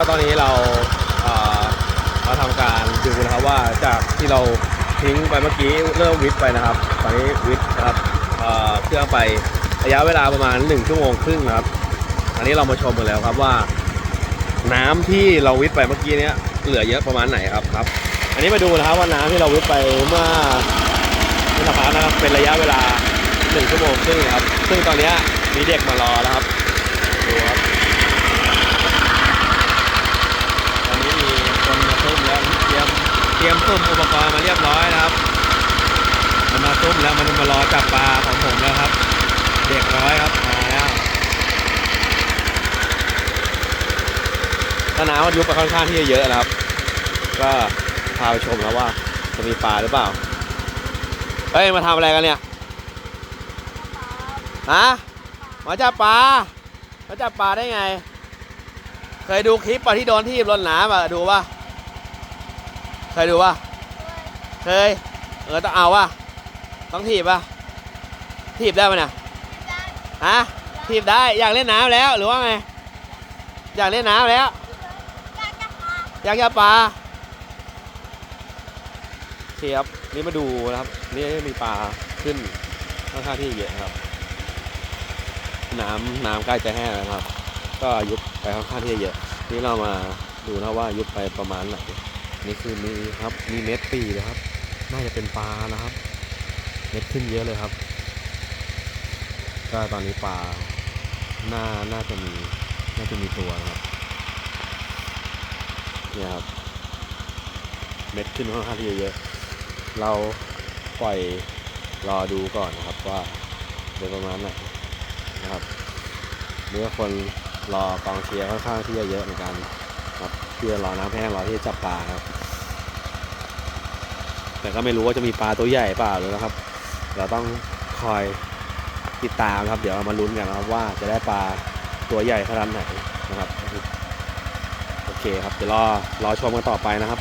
ตอนนี้เราเอ่อมาทำการดูนะครับว่าจากที่เราทิ้งไปเมื่อกี้เริ่มวิทไปนะครับ ตอนนี้วิทนะครับเอ่อเครื่องไประยะเวลาประมาณ 1 ชั่วโมงครึ่งนะครับ อันนี้เรามาชมกันแล้วครับว่า น้ำที่เราวิทไปเมื่อกี้เนี้ยเหลือเยอะประมาณไหนครับครับ อันนี้มาดูนะครับว่าน้ำที่เราวิทไปเมื่อเมื่อสักพักนะครับเป็นระยะเวลา 1 ชั่วโมงครึ่งนะครับ ซึ่งตอนนี้มีเด็กมารอแล้วครับดูครับ ตอนนี้มีคนมาซุ่มแล้วเตรียมเตรียม ซุ่มอุปกรณ์มาเรียบร้อยนะครับ มันมาซุ่มแล้วมันมารอจับปลาของผมแล้วครับ เด็กร้อยครับมาแล้วถ้าน้ำมันยุบไปค่อนข้างที่จะเยอะนะครับ ก็พาไปชมแล้วว่าจะมีปลาหรือเปล่า เฮ้ย มาทำอะไรกันเนี่ยฮะมาจับปลา มาจับปลาได้ไง เคยดูคลิปป่ะที่โดนที่รถน้ำอะดูป่ะ เคยดูป่ะ เคย เออต้องเอาป่ะ ต้องถีบป่ะ ถีบได้ป่ะเนี่ยฮะ ถีบได้ อยากเล่นน้ำแล้วหรือว่าไง อยากเล่นน้ำแล้ว อยากจะปลาเทียบนี่มาดูนะครับ นี่มีปลาขึ้นค่อนข้างที่เยอะครับ น้ำน้ำใกล้จะแห้งแล้วนะครับ ก็ยุบไปค่อนข้างที่เยอะ นี่เรามาดูนะว่ายุบไปประมาณไหน นี่คือมีครับ มีเม็ดปีนะครับ น่าจะเป็นปลานะครับ เม็ดขึ้นเยอะเลยครับ ก็ตอนนี้ปลาน่าน่าจะมีน่าจะมีตัวนะครับเนี่ยครับ เม็ดขึ้นค่อนข้างที่จะเยอะ เราปล่อยรอดูก่อนนะครับว่าเป็นประมาณไหนนะครับเมื่อคนรอกองเชียร์ค่อนข้างที่จะเยอะเหมือนกันครับ เพื่อรอน้ำแห้งรอที่จะจับปลาครับ แต่ก็ไม่รู้ว่าจะมีปลาตัวใหญ่เปล่าเลยนะครับ เราต้องคอยติดตามครับ เดี๋ยวามาลุ้นกันนะครับว่าจะได้ปลาตัวใหญ่ขนาดไหนนะครับ โอเคครับเดี๋ยวรอรอชมกันต่อไปนะครับ